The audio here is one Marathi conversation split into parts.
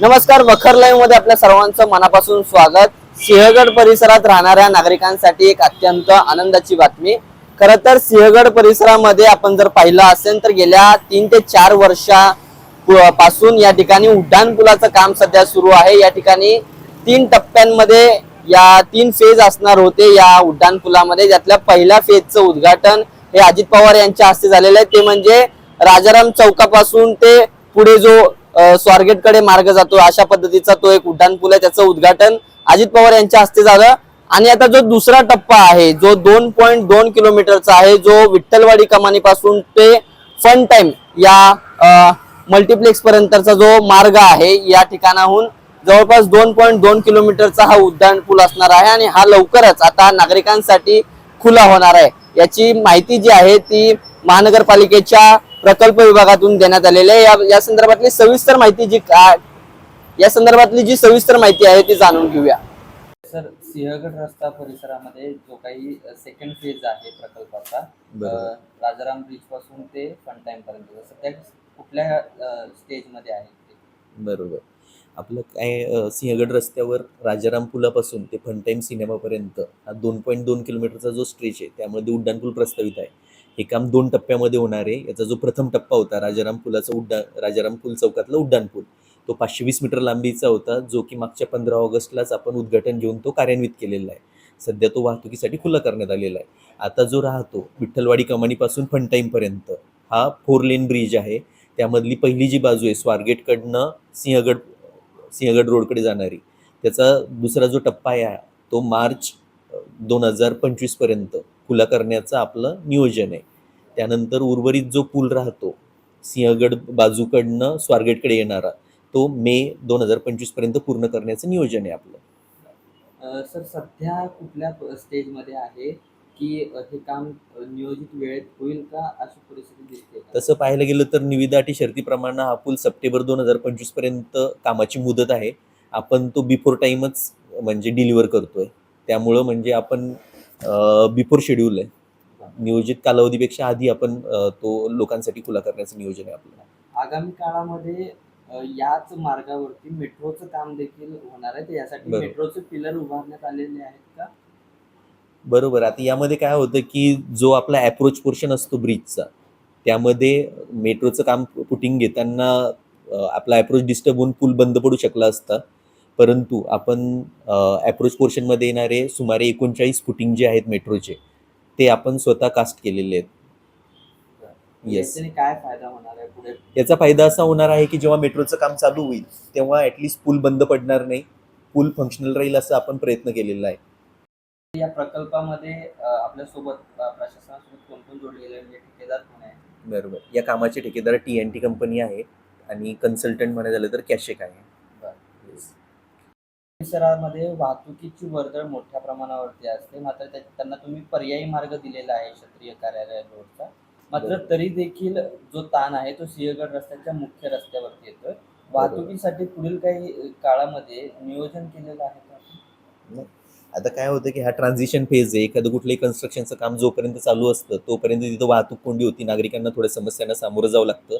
नमस्कार वखर लाईव्हमध्ये आपल्या सर्वांचं मनापासून स्वागत. सिंहगड परिसरात राहणाऱ्या नागरिकांसाठी एक अत्यंत आनंदाची बातमी. खर तर सिंहगड परिसरामध्ये आपण जर पाहिलं असेल तर गेल्या तीन ते चार वर्षा पासून या ठिकाणी उड्डाण पुलाचं काम सध्या सुरू आहे. या ठिकाणी तीन टप्प्यांमध्ये या तीन फेज असणार होते या उड्डाण पुलामध्ये. ज्यातल्या पहिल्या फेजचं उद्घाटन हे अजित पवार यांच्या हस्ते झालेलं आहे. ते म्हणजे राजाराम चौकापासून ते पुढे जो स्वारगेटकडे मार्ग जातो. अशा पद्धतीचा तो एक उड्डाण पूल आहे. त्याचं उद्घाटन अजित पवार यांच्या हस्ते झालं. आणि आता जो दुसरा टप्पा आहे जो दोन पॉईंट दोन किलोमीटरचा आहे जो विठ्ठलवाडी कमानीपासून ते फन टाइम या मल्टिप्लेक्स पर्यंतचा जो मार्ग आहे या ठिकाणाहून जवळपास दोन पॉईंट दोन किलोमीटरचा हा उड्डाण पूल असणार आहे आणि हा लवकरच आता नागरिकांसाठी खुला होणार आहे. याची माहिती जी आहे ती महानगरपालिकेच्या प्रकल्प विभागातून देण्यात आलेली आहे. या- या संदर्भातली सविस्तर माहिती जी या संदर्भातली जी सविस्तर माहिती आहे ती जाणून घेऊया. सर सिंहगड रस्ता परिसरामध्ये जो काही सेकंड फेज आहे प्रकल्पाचा राजाराम ब्रिजपासून ते फन टाइम पर्यंत. सध्या कुठल्या स्टेजमध्ये आहे? बरोबर. आपलं काय सिंहगड रस्त्यावर राजाराम पुलापासून ते फनटाईम सिनेमापर्यंत हा दोन पॉईंट दोन किलोमीटरचा जो स्ट्रेच आहे त्यामध्ये उड्डाण पूल प्रस्तावित आहे. हे काम दोन टप्प्यामध्ये होणार आहे. याचा जो प्रथम टप्पा होता राजाराम पुलाचा उड्डाण राजाराम पूल चौकातला उड्डाण पूल तो पाचशे वीस मीटर लांबीचा होता जो की मागच्या पंधरा ऑगस्टलाच आपण उद्घाटन घेऊन तो कार्यान्वित केलेला आहे. सध्या तो वाहतुकीसाठी खुला करण्यात आलेला आहे. आता जो राहतो विठ्ठलवाडी कमानीपासून फनटाईमपर्यंत हा फोर लेन ब्रिज आहे. त्यामधली पहिली जी बाजू आहे स्वारगेटकडनं सिंहगड सिंहगड रोडकडे जाणारी. त्याचा दुसरा जो टप्पा आहे तो मार्च दोन हजार पंचवीसपर्यंत. खुला करण्याचं आपलं नियोजन आहे. त्यानंतर उर्वरित जो पूल राहतो सिंहगड बाजूकडनं स्वारगेटकडे येणारा तो मे दोन हजार पंचवीसपर्यंत पूर्ण करण्याचं नियोजन आहे आपलं. सर सध्या कुठल्या स्टेजमध्ये आहे की हे काम नियोजित वेळेत होईल का अशी परिस्थिती दिसते? तसं पाहायला गेलं तर निविदा अटी शर्तीप्रमाणे हा पूल सप्टेंबर दोन हजार पंचवीसपर्यंत कामाची मुदत आहे. आपण तो बिफोर टाईमच म्हणजे डिलिव्हर करतोय. त्यामुळं म्हणजे आपण बिफोर शेड्यूल आहे. नियोजित कालावधीपेक्षा आधी आपण तो लोकांसाठी खुला करण्याचं नियोजन आहे आपलं. आगामी काळामध्ये याच मार्गावरती मेट्रोचं काम देखील होणार आहे. यासाठी. मेट्रोचे पिलर उभारण्यात आलेले आहेत का? बरोबर. आता यामध्ये काय होतं की जो आपला ॲप्रोच पोर्शन असतो ब्रिजचा त्यामध्ये मेट्रोचं काम पुटिंग घेताना आपला ॲप्रोच डिस्टर्ब होऊन पूल बंद पडू शकला असता परंतु आपण ॲप्रोच पोर्शनमध्ये येणारे सुमारे एकोणचाळीस फुटिंग जे आहेत मेट्रोचे ते आपण स्वतः कास्ट केलेले आहेत. येस याच्याने काय फायदा होणार आहे पुढे? याचा फायदा असा होणार आहे की जेव्हा मेट्रोचं काम चालू होईल तेव्हा ॲटलिस्ट पूल बंद पडणार नाही. पूल फंक्शनल राहील असा आपण प्रयत्न केलेला आहे. या प्रकल्पामध्ये आपल्यासोबत प्रशासनासोबत कोण कोण जोडलेले आहे? म्हणजे ठेकेदार कोण आहे? बरोबर. या कामाचे ठेकेदार टी एन टी कंपनी आहे आणि कन्सल्टंट म्हणायला झालं तर कॅशेक आहे. परिसरामध्ये वाहतुकीची वर्दळ मोठ्या प्रमाणावरती असते. मात्र त्या- त्यांना तुम्ही पर्यायी मार्ग दिलेला आहे क्षत्रिय कार्यालय रोडचा. मात्र. तरी देखील जो ताण आहे तो सिंहगड रस्त्याच्या मुख्य रस्त्यावरती येतोय. वाहतुकीसाठी पुढील काही काळामध्ये नियोजन केलेलं आहे का? आता काय होतं की हा ट्रान्झिशन फेज आहे. एखादं कुठलंही कन्स्ट्रक्शनचं काम जोपर्यंत चालू असतं तोपर्यंत तिथं वाहतूक कोंडी होती. नागरिकांना थोड्या समस्यांना सामोरं जावं लागतं.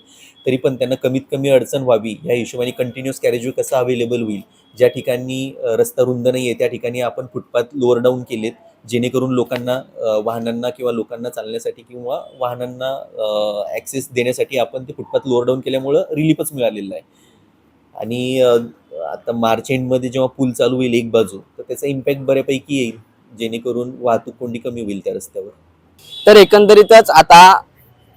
तरी पण त्यांना कमीत कमी अडचण व्हावी. या हिशोबाने कंटिन्युअस कॅरेजवे कसं अवेलेबल होईल? ज्या ठिकाणी रस्ता रुंद नाही आहे त्या ठिकाणी आपण फुटपाथ लोअर डाऊन केलेत जेणेकरून लोकांना वाहनांना किंवा लोकांना चालण्यासाठी किंवा वाहनांना ॲक्सेस देण्यासाठी आपण ते फुटपाथ लोअर डाऊन केल्यामुळं रिलीफच मिळालेलं आहे. आणि आता मार्च एंडमध्ये जेव्हा पूल चालू होईल एक बाजू तर त्याचा इम्पॅक्ट बऱ्यापैकी येईल जेणेकरून वाहतूक कोंडी कमी होईल त्या रस्त्यावर. तर एकंदरीतच आता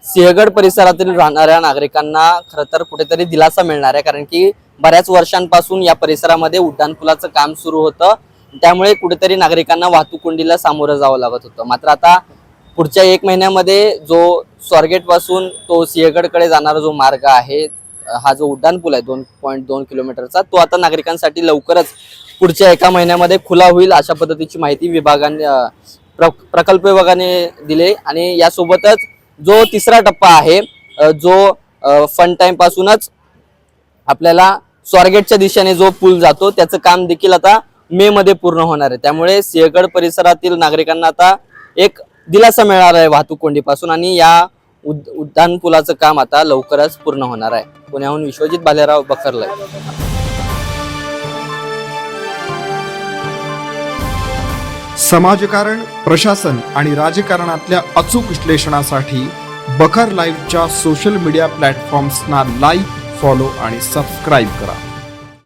सिंहगड परिसरातील राहणाऱ्या नागरिकांना खरं तर कुठेतरी दिलासा मिळणार आहे कारण की बऱ्याच वर्षांपासून या परिसरामध्ये उड्डाणपुलाचं काम सुरू होतं. त्यामुळे कुठेतरी नागरिकांना वाहतूक कोंडीला सामोरं जावं लागत होतं. मात्र आता पुढच्या एक महिन्यामध्ये जो स्वारगेटपासून तो सिंहगडकडे जाणारा जो मार्ग आहे हा जो उड्डाण पूल आहे दोन पॉईंट दोन किलोमीटरचा तो आता नागरिकांसाठी लवकरच पुढच्या एका महिन्यामध्ये खुला होईल अशा पद्धतीची माहिती विभागाने प्र- प्रकल्प विभागाने दिले आणि यासोबतच जो तिसरा टप्पा आहे जो फन टाइम पासूनच आपल्याला स्वारगेटच्या दिशेने जो पूल जातो त्याचं काम देखील आता मे मध्ये पूर्ण होणार आहे. त्यामुळे सिंहगड परिसरातील नागरिकांना आता एक दिलासा मिळणार आहे वाहतूक कोंडीपासून. आणि या उद उड्डाण पुलाचं काम आता लवकरच पूर्ण होणार आहे. पुण्याहून विश्वजित भालेराव बखरलाय समाजकारण प्रशासन आणि राजकारणातल्या अचूक विश्लेषणासाठी बखर लाईव्हच्या सोशल मीडिया प्लॅटफॉर्म्सना लाईक फॉलो आणि सबस्क्राईब करा.